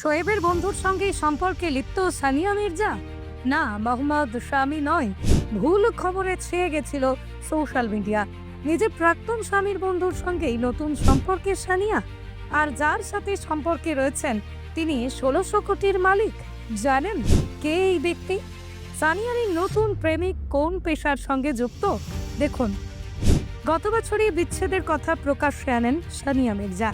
শোয়েবের বন্ধুর সঙ্গে সম্পর্কে লিপ্ত সানিয়া মির্জা? না, মোহাম্মদ স্বামী নয়। ভুল খবরে ছেয়ে গেছিল সোশ্যাল মিডিয়া। নিজের প্রাক্তন স্বামীর বন্ধুর সঙ্গেই নতুন সম্পর্কে সানিয়া। আর যার সাথে সম্পর্কে রয়েছেন তিনি ষোলোশো কোটির মালিক। জানেন কে এই ব্যক্তি? সানিয়ার এই নতুন প্রেমিক কোন পেশার সঙ্গে যুক্ত? দেখুন। গত বছরই বিচ্ছেদের কথা প্রকাশ্যে আনেন সানিয়া মির্জা।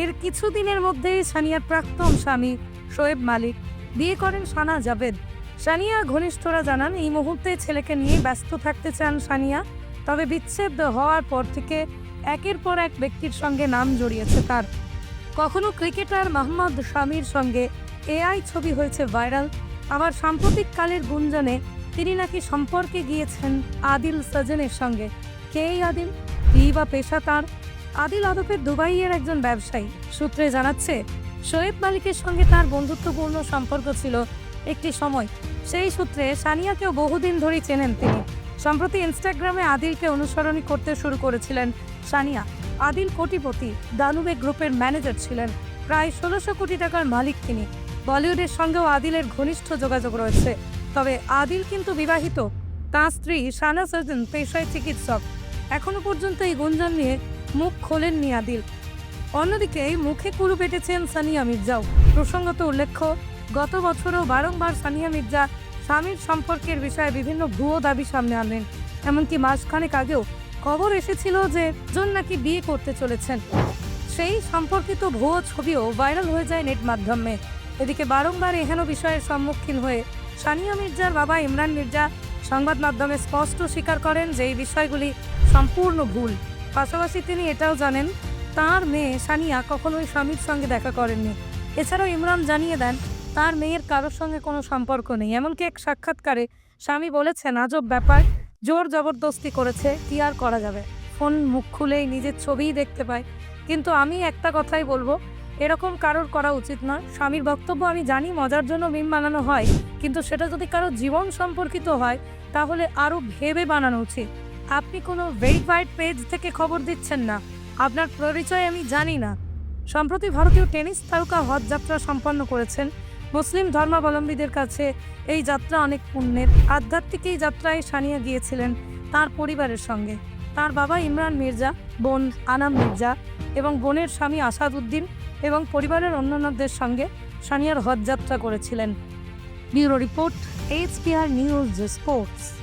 এর কিছুদিনের মধ্যেই সানিয়ার প্রাক্তন স্বামী শোয়েব মালিক বিয়ে করেন সানা জাভেদ। সানিয়া ঘনিষ্ঠরা জানান, এই মুহূর্তে ছেলেকে নিয়ে ব্যস্ত থাকতে চান সানিয়া, তবে বিচ্ছেদ হওয়ার পর থেকে একের পর এক ব্যক্তির সঙ্গে নাম জড়িয়েছে তার। কখনো ক্রিকেটার মোহাম্মদ শামির সঙ্গে এআই ছবি হয়েছে ভাইরাল, আবার সাম্প্রতিক কালের গুঞ্জনে তিনি নাকি সম্পর্কে গিয়েছেন আদিল সজনের সঙ্গে। কে আদিল? কি বা পেশা তার? আদিল আদপের দুবাইয়ের একজন ব্যবসায়ী। সূত্রে জানাচ্ছে, শোয়েব মালিকের সঙ্গে তার বন্ধুত্বপূর্ণ সম্পর্ক ছিল একটি সময়। সেই সূত্রে সানিয়াকেও বহুদিন ধরেই চেনেন তিনি। সম্প্রতি ইনস্টাগ্রামে আদিলকে অনুসরণ করতে শুরু করেছিলেন সানিয়া। আদিল কোটিপতি, দানুবে গ্রুপের ম্যানেজার ছিলেন। প্রায় ষোলোশো কোটি টাকার মালিক তিনি। বলিউডের সঙ্গেও আদিলের ঘনিষ্ঠ যোগাযোগ রয়েছে। তবে আদিল কিন্তু বিবাহিত। তাঁর স্ত্রী সানা সার্জন পেশায় চিকিৎসক। এখনও পর্যন্ত এই গুঞ্জন নিয়ে মুখ খোলেননি আদিল। অন্যদিকে মুখে কুরু পেটেছেন সানিয়া মির্জাও। প্রসঙ্গত উল্লেখ্য, গত বছরও বারংবার সানিয়া মির্জা স্বামীর সম্পর্কের বিষয়ে বিভিন্ন ভুয়ো দাবি সামনে আনলেন এমনকি মাসখানেক আগেও খবর এসেছিল যে জন নাকি বিয়ে করতে চলেছেন। সেই সম্পর্কিত ভুয়ো ছবিও ভাইরাল হয়ে যায় নেট মাধ্যমে। এদিকে বারংবার এহেন বিষয়ের সম্মুখীন হয়ে সানিয়া মির্জার বাবা ইমরান মির্জা সংবাদ মাধ্যমে স্পষ্ট স্বীকার করেন যে এই বিষয়গুলি সম্পূর্ণ ভুল। পাশাপাশি তিনি এটাও জানেন, তার মেয়ে সানিয়া কখনোই স্বামীর সঙ্গে দেখা করেননি। এছাড়াও ইমরান জানিয়ে দেন, তার মেয়ের কারোর সঙ্গে কোনো সম্পর্ক নেই। এমনকি এক সাক্ষাৎকারে স্বামী বলেছেন, আজব ব্যাপার, জোর জবরদস্তি করেছে, কি আর করা যাবে? ফোন মুখ খুলেই নিজের ছবিই দেখতে পায়। কিন্তু আমি একটা কথাই বলব, এরকম কারোর করা উচিত নয় স্বামীর বক্তব্য আমি জানি মজার জন্য মিম বানানো হয়, কিন্তু সেটা যদি কারও জীবন সম্পর্কিত হয়, তাহলে আরও ভেবে বানানো উচিত। আপনি কোনো ভেরিফাইড পেজ থেকে খবর দিচ্ছেন না। আপনার পরিচয় আমি জানি না। সম্প্রতি ভারতীয় টেনিস তারকা হজ যাত্রা সম্পন্ন করেছেন। মুসলিম ধর্মাবলম্বীদের কাছে এই যাত্রা অনেক পুণ্যের। আধ্যাত্মিক এই যাত্রায় সানিয়া গিয়েছিলেন তার পরিবারের সঙ্গে। তার বাবা ইমরান মির্জা, বোন আনাম মির্জা এবং বোনের স্বামী আসাদ উদ্দিন এবং পরিবারের অন্যান্যদের সঙ্গে সানিয়ার হজ যাত্রা করেছিলেন। Bureau report H P R news sports.